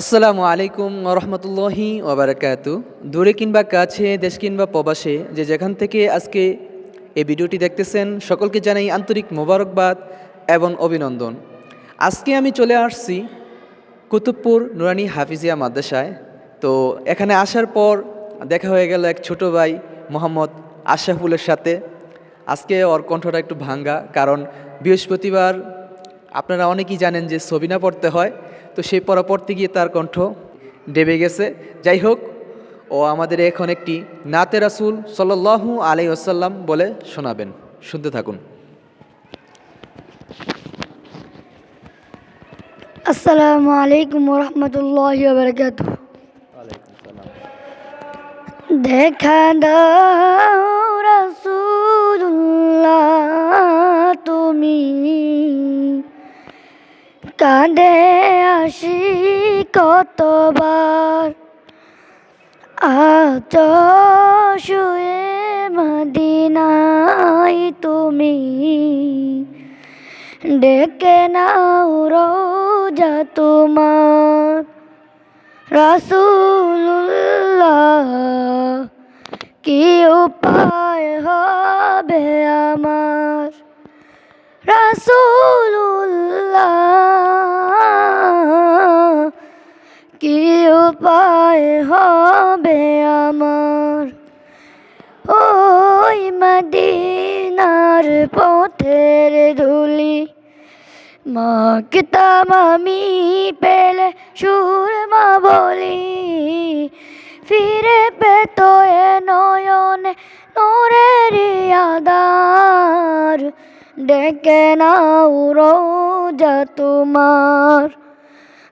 আসসালামু আলাইকুম রহমতুল্লাহি ওবরাকাত দূরে কিংবা কাছে, দেশ কিংবা প্রবাসে, যে যেখান থেকে আজকে এই ভিডিওটি দেখতেছেন, সকলকে জানাই আন্তরিক মোবারকবাদ এবং অভিনন্দন। আজকে আমি চলে আসছি কুতুবপুর নুরানি হাফিজিয়া মাদ্রাসায়। তো এখানে আসার পর দেখা হয়ে গেল এক ছোট ভাই মোহাম্মদ আশরাফুলের সাথে। আজকে ওর কণ্ঠটা একটু ভাঙ্গা, কারণ বৃহস্পতিবার আপনারা অনেকেই জানেন যে ছবি না পড়তে হয়। তো সেই পড়া পড়তে গিয়ে তার কণ্ঠ ডেবে গেছে। যাই হোক, ও আমাদের এখন একটি নাতে রাসুল সাল্লাহু আলাই আসাল্লাম বলে শোনাবেন। শুনতে থাকুন। আসসালামু আলাইকুম রহমতুল্লাহ বারকাত দেখা দাও তুমি। কাঁদে আসি কতবার। আজ শুয়ে মদিনায় তুমি ডেকে নাও রোজা তোমার। রাসূলুল্লাহ, কি উপায় হবে আমার? রাসূলুল্লাহ কি উপায় হবে আমার। ওই মদিনার পথের ধুলি মাকতাম আমি পেলে সুরমা বলি। ফিরে পেত এ নয়নে নোরের আদার ডেকে নাও রোজা তোমার।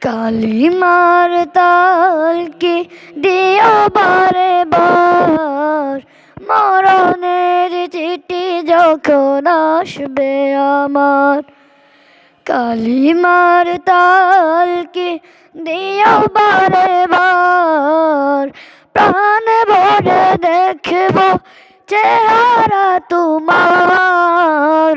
কালিমার তাল কি দিও বারে বার। মরণের চিঠি যখন আসবে আমার কালিমার তাল কি দিও বারে বার। প্রাণ ভরে দেখব চেহারা তোমার।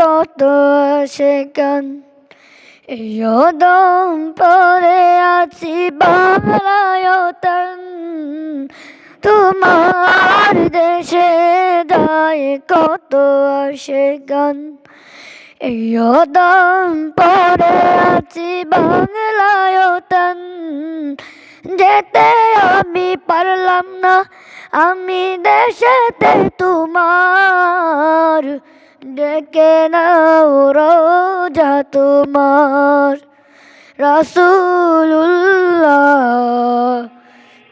কত সেখান দম পরে আছি বাংলায়তন তোমার দেশে যায় কত সেখান দম পরে আছি বাংলায়তন। যেতে আমি পারলাম না, আমি দেশেতে ডেকে নাও রোজা তোমার। রাসূলুল্লাহ,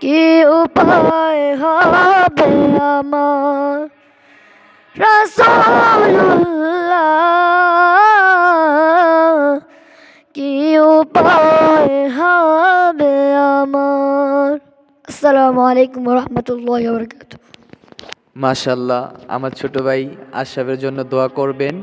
কি উপায় হবে আমার? রাসূলুল্লাহ, কি উপায় হবে আমার? আসসালামু আলাইকুম রহমতুল্লাহ বরকাত মাশাল্লাহ আমার ছোট ভাই আশরাফের জন্য দোয়া করবেন।